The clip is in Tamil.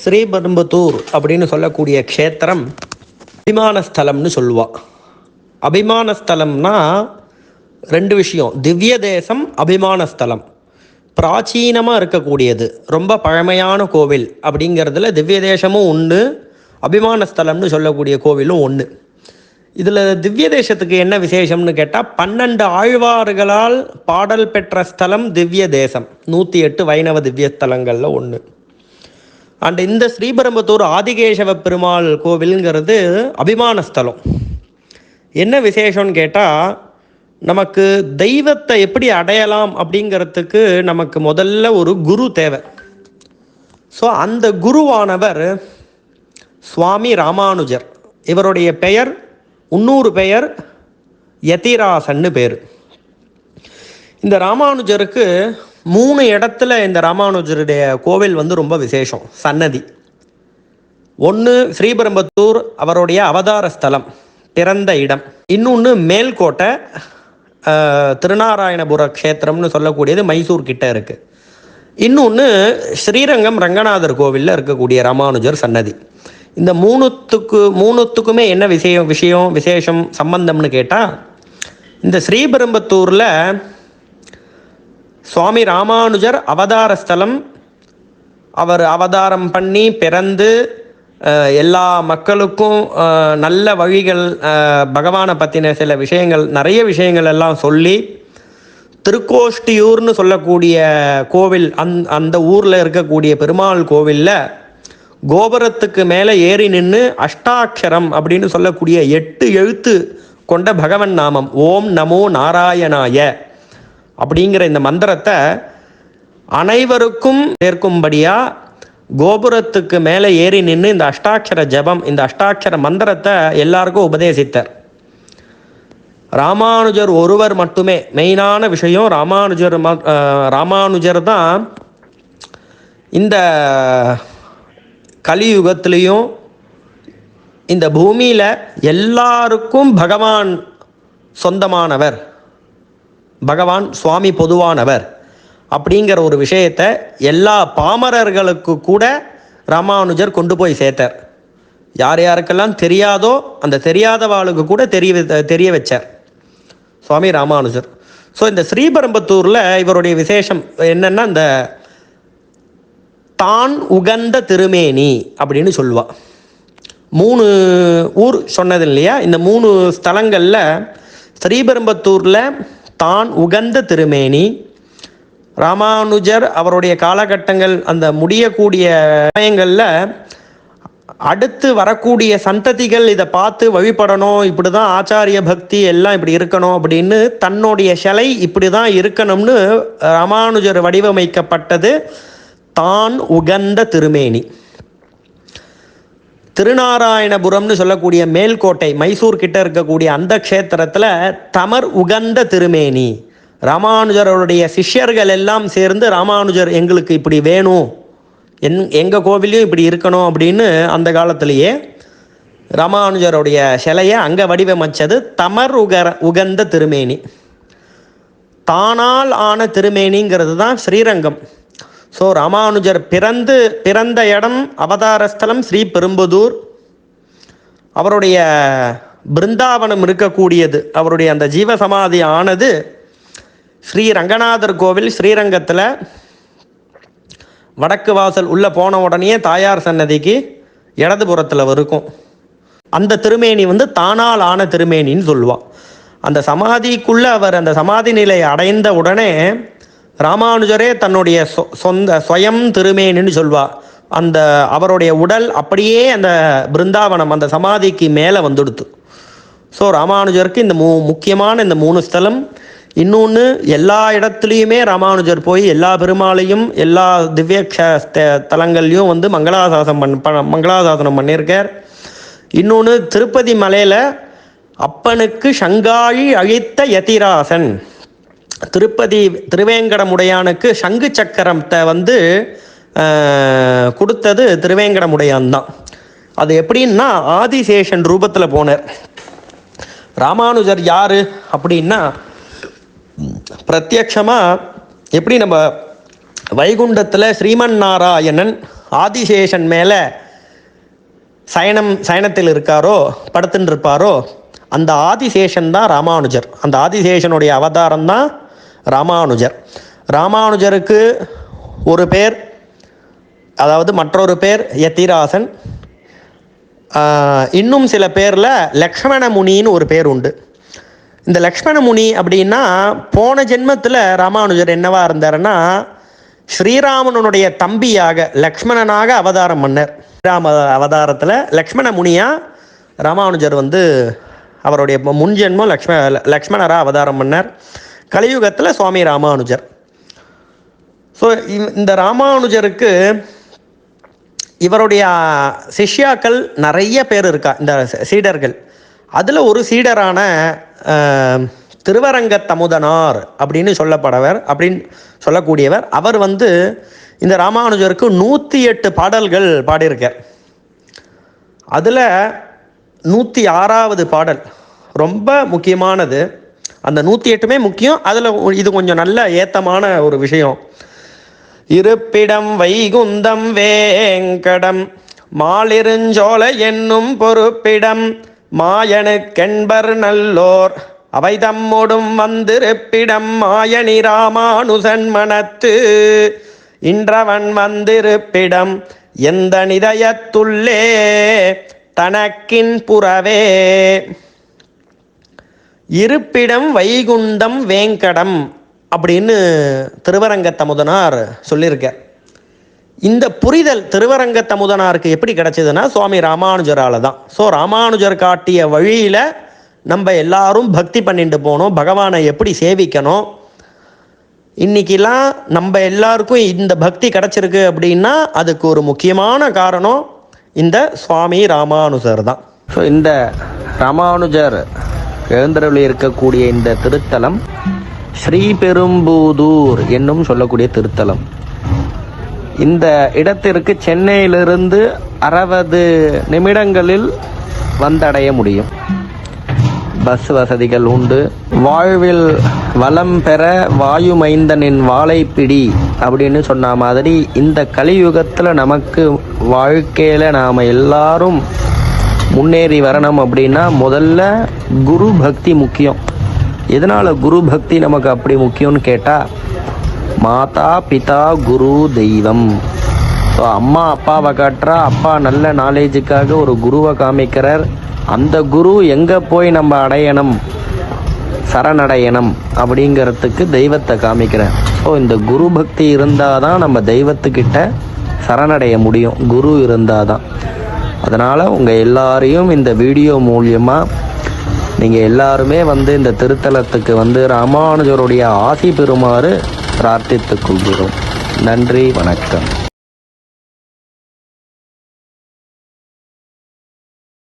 ஸ்ரீபெரும்புத்தூர் அப்படின்னு சொல்லக்கூடிய க்ஷேத்திரம் அபிமானஸ்தலம்னு சொல்லுவா. அபிமானஸ்தலம்னா ரெண்டு விஷயம். திவ்ய தேசம் அபிமானஸ்தலம் பிராச்சீனமாக இருக்கக்கூடியது. ரொம்ப பழமையான கோவில் அப்படிங்கிறதுல திவ்ய தேசமும் ஒன்று அபிமானஸ்தலம்னு சொல்லக்கூடிய கோவிலும் ஒன்று இதில் திவ்ய தேசத்துக்கு என்ன விசேஷம்னு கேட்டால் பன்னெண்டு ஆழ்வார்களால் பாடல் பெற்ற ஸ்தலம் திவ்ய தேசம். நூற்றி எட்டு வைணவ திவ்ய ஸ்தலங்களில் ஒன்று அண்ட் இந்த ஸ்ரீபெரும்புத்தூர் ஆதிகேசவ பெருமாள் கோவிலுங்கிறது அபிமான ஸ்தலம். என்ன விசேஷம்னு கேட்டால் நமக்கு தெய்வத்தை எப்படி அடையலாம் அப்படிங்கிறதுக்கு நமக்கு முதல்ல ஒரு குரு தேவை. ஸோ அந்த குருவானவர் சுவாமி ராமானுஜர். இவருடைய பெயர் இன்னொரு பெயர் யதிராசன்னு பேர். இந்த ராமானுஜருக்கு மூணு இடத்துல இந்த ராமானுஜருடைய கோவில் வந்து ரொம்ப விசேஷம் சன்னதி. ஒன்று ஸ்ரீபெரும்பத்தூர் அவருடைய அவதார ஸ்தலம் பிறந்த இடம். இன்னொன்று மேல்கோட்டை திருநாராயணபுர க்ஷேத்திரம்னு சொல்லக்கூடியது மைசூர் கிட்ட இருக்குது இன்னொன்று ஸ்ரீரங்கம் ரங்கநாதர் கோவிலில் இருக்கக்கூடிய ராமானுஜர் சன்னதி. இந்த மூணுத்துக்கு மூணுத்துக்குமே என்ன விஷயம் விஷயம் விசேஷம் சம்பந்தம்னு கேட்டால் இந்த ஸ்ரீபெரும்பத்தூரில் சுவாமி ராமானுஜர் அவதார ஸ்தலம். அவர் அவதாரம் பண்ணி பிறந்து எல்லா மக்களுக்கும் நல்ல வழிகள் பகவானை பற்றின சில விஷயங்கள் நிறைய விஷயங்கள் எல்லாம் சொல்லி திருக்கோஷ்டியூர்னு சொல்லக்கூடிய கோவில் அந் அந்த ஊரில் இருக்கக்கூடிய பெருமாள் கோவிலில் கோபுரத்துக்கு மேலே ஏறி நின்று அஷ்டாட்சரம் அப்படின்னு சொல்லக்கூடிய எட்டு எழுத்து கொண்ட பகவன் நாமம். ஓம் நமோ நாராயணாய. அப்படிங்கிற இந்த மந்திரத்தை அனைவருக்கும் சேர்க்கும்படியா கோபுரத்துக்கு மேலே ஏறி நின்று இந்த அஷ்டாட்சர ஜபம் இந்த அஷ்டாட்சர மந்திரத்தை எல்லாருக்கும் உபதேசித்தார். ராமானுஜர் ஒருவர் மட்டுமே மெயினான விஷயம் ராமானுஜர் ம- ராமானுஜர் தான் இந்த கலியுகத்திலையும் இந்த பூமியில் எல்லாருக்கும் பகவான் சொந்தமானவர். பகவான் சுவாமி பொதுவானவர். அப்படிங்கிற ஒரு விஷயத்தை எல்லா பாமரர்களுக்கு கூட ராமானுஜர் கொண்டு போய் சேர்த்தார். யார் யாருக்கெல்லாம் தெரியாதோ அந்த தெரியாதவாளுக்கு கூட தெரிய தெரிய வச்சார். சுவாமி ராமானுஜர். ஸோ இந்த ஸ்ரீபெரும்பத்தூரில் இவருடைய விசேஷம் என்னென்னா இந்த தான் உகந்த திருமேனி அப்படின்னு சொல்லுவா. மூணு ஊர் சொன்னது இல்லையா? இந்த மூணு ஸ்தலங்களில் ஸ்ரீபெரும்பத்தூரில் தான் உகந்த திருமேனி. ராமானுஜர் அவருடைய காலகட்டங்கள் அந்த முடியக்கூடிய சமயங்களில் அடுத்து வரக்கூடிய சந்ததிகள் இதை பார்த்து வழிபடணும் இப்படி தான் ஆச்சாரிய பக்தி எல்லாம் இப்படி இருக்கணும் அப்படின்னு தன்னுடைய சிலை இப்படி தான் இருக்கணும்னு ராமானுஜர் வடிவமைக்கப்பட்டது தான் உகந்த திருமேனி. திருநாராயணபுரம்னு சொல்லக்கூடிய மேல்கோட்டை மைசூர் கிட்ட இருக்கக்கூடிய அந்த க்ஷேத்திரத்தில் தமர் உகந்த திருமேனி. ராமானுஜருடைய சிஷ்யர்கள் எல்லாம் சேர்ந்து ராமானுஜர் எங்களுக்கு இப்படி வேணும் என் எங்கள் கோவிலையும் இப்படி இருக்கணும் அப்படின்னு அந்த காலத்திலேயே ராமானுஜருடைய சிலையை அங்கே வடிவமைச்சது தமர் உகர உகந்த திருமேனி. தானால் ஆன திருமேனிங்கிறது தான் ஸ்ரீரங்கம். ஸோ ராமானுஜர் பிறந்து பிறந்த இடம் அவதாரஸ்தலம் ஸ்ரீ பெரும்புதூர். அவருடைய பிருந்தாவனம் இருக்கக்கூடியது. அவருடைய அந்த ஜீவசமாதி ஆனது ஸ்ரீ ரங்கநாதர் கோவில் ஸ்ரீரங்கத்தில் வடக்கு வாசல் உள்ளே போன உடனே தாயார் சன்னதிக்கு இடதுபுறத்தில் இருக்கும். அந்த திருமேனி வந்து தானால் ஆன திருமேனின்னு சொல்லுவாள் அந்த சமாதிக்குள்ளே அவர் அந்த சமாதி நிலை அடைந்த உடனே ராமானுஜரே தன்னுடைய சொ- சொந்த சுயம் திருமேனின்னு சொல்வா. அந்த அவருடைய உடல் அப்படியே அந்த பிருந்தாவனம் அந்த சமாதிக்கு மேலே வந்துடுத்து. ஸோ ராமானுஜருக்கு இந்த மூ முக்கியமான இந்த மூணு ஸ்தலம். இன்னொன்று எல்லா இடத்துலையுமே ராமானுஜர் போய் எல்லா பெருமாளையும் எல்லா திவ்யக்ஷ ஸ்த- தலங்கள்லையும் வந்து மங்களாசாசனம் பண் ப- மங்களாசாசனம் பண்ணியிருக்கார் இன்னொன்று திருப்பதி மலையில் அப்பனுக்கு சங்காழி அழித்த யதிராசன். திருப்பதி திருவேங்கடமுடையானுக்கு சங்கு சக்கரத்தை வந்து கொடுத்தது திருவேங்கடமுடையான் தான் அது எப்படின்னா ஆதிசேஷன் ரூபத்தில் போனார். ராமானுஜர் யாரு அப்படின்னா பிரத்யக்ஷமாக எப்படி நம்ம வைகுண்டத்தில் ஸ்ரீமன் நாராயணன் ஆதிசேஷன் மேலே சயனம் சயனத்தில் இருக்காரோ படுத்துட்டு இருப்பாரோ அந்த ஆதிசேஷன் தான் ராமானுஜர். அந்த ஆதிசேஷனுடைய அவதாரம் தான் ராமானுஜர். ராமானுஜருக்கு ஒரு பேர் அதாவது மற்றொரு பேர் யத்திராசன் இன்னும் சில பேரில் லக்ஷ்மண முனின்னு ஒரு பேர் உண்டு. இந்த லக்ஷ்மண முனி அப்படின்னா போன ஜென்மத்தில் ராமானுஜர் என்னவா இருந்தாருன்னா ஸ்ரீராமனுடைய தம்பியாக லக்ஷ்மணனாக அவதாரம் பண்ணார். ஸ்ரீராம அவதாரத்தில் லக்ஷ்மண முனியாக ராமானுஜர் வந்து அவருடைய முன் ஜென்மம் லக்ஷ்ம லக்ஷ்மணராக அவதாரம் பண்ணார். கலியுகத்தில் சுவாமி ராமானுஜர். ஸோ இந்த ராமானுஜருக்கு இவருடைய சிஷ்யாக்கள் நிறைய பேர் இருக்கா இந்த சீடர்கள். அதில் ஒரு சீடரான திருவரங்க தமுதனார் அப்படின்னு சொல்லப்படவர் அப்படின்னு சொல்லக்கூடியவர். அவர் வந்து இந்த ராமானுஜருக்கு நூற்றி எட்டு பாடல்கள் பாடியிருக்கார். அதில் நூற்றி ஆறாவது பாடல் ரொம்ப முக்கியமானது. அந்த நூற்றி எட்டுமே முக்கியம். அதில் இது கொஞ்சம் நல்ல ஏத்தமான ஒரு விஷயம். இருப்பிடம் வைகுந்தம் வேங்கடம் மாலிருஞ்சோல என்னும் பொறுப்பிடம் மாயனுக்கென்பர் நல்லோர். அவை தம்மோடும் வந்திருப்பிடம் மாயனி ராமானுசன் மனத்து இன்றவன் வந்திருப்பிடம் எந்த நிதயத்துள்ளே தனக்கின் புறவே. இருப்பிடம் வைகுண்டம் வேங்கடம் அப்படின்னு திருவரங்கத்தமுதனார் சொல்லியிருக்கார். இந்த புரிதல் திருவரங்கத்தமுதனாருக்கு எப்படி கிடைச்சதுன்னா சுவாமி ராமானுஜரால் தான். ஸோ ராமானுஜர் காட்டிய வழியில் நம்ம எல்லாரும் பக்தி பண்ணிட்டு போகணும் பகவானை எப்படி சேவிக்கணும். இன்றைக்கெல்லாம் நம்ம எல்லாருக்கும் இந்த பக்தி கிடச்சிருக்கு அப்படின்னா அதுக்கு ஒரு முக்கியமான காரணம் இந்த சுவாமி ராமானுஜர் தான். ஸோ இந்த ராமானுஜர் எழுந்தருளி இருக்கக்கூடிய இந்த திருத்தலம் ஸ்ரீபெரும்புதூர் என்னும் சொல்லக்கூடிய திருத்தலம். இந்த இடத்திற்கு சென்னையிலிருந்து அறுபது நிமிடங்களில் வந்தடைய முடியும். பஸ் வசதிகள் உண்டு. வாழ்வில் வளம் பெற வாயுமைந்தனின் வாழைப்பிடி அப்படின்னு சொன்ன மாதிரி இந்த கலியுகத்தில் நமக்கு வாழ்க்கையில் நாம் எல்லாரும் முன்னேறி வரணும் அப்படின்னா முதல்ல குரு பக்தி முக்கியம். எதனால் குரு பக்தி நமக்கு அப்படி முக்கியம்னு கேட்டால் மாதா பிதா குரு தெய்வம். ஸோ அம்மா அப்பாவை காட்டுறா அப்பா நல்ல நாலேஜுக்காக ஒரு குருவை காமிக்கிறார். அந்த குரு எங்கே போய் நம்ம அடையணும்? சரணடையணும் அப்படிங்கிறதுக்கு தெய்வத்தை காமிக்கிறேன் ஸோ இந்த குரு பக்தி இருந்தால் தான் நம்ம தெய்வத்துக்கிட்ட சரணடைய முடியும். குரு இருந்தால் தான் அதனால் உங்கள் எல்லாரையும் இந்த வீடியோ மூலியமாக நீங்கள் எல்லாருமே வந்து இந்த திருத்தலத்துக்கு வந்து ராமானுஜருடைய ஆசி பெறுமாறு பிரார்த்தித்துக் கொள்கிறோம். நன்றி வணக்கம்.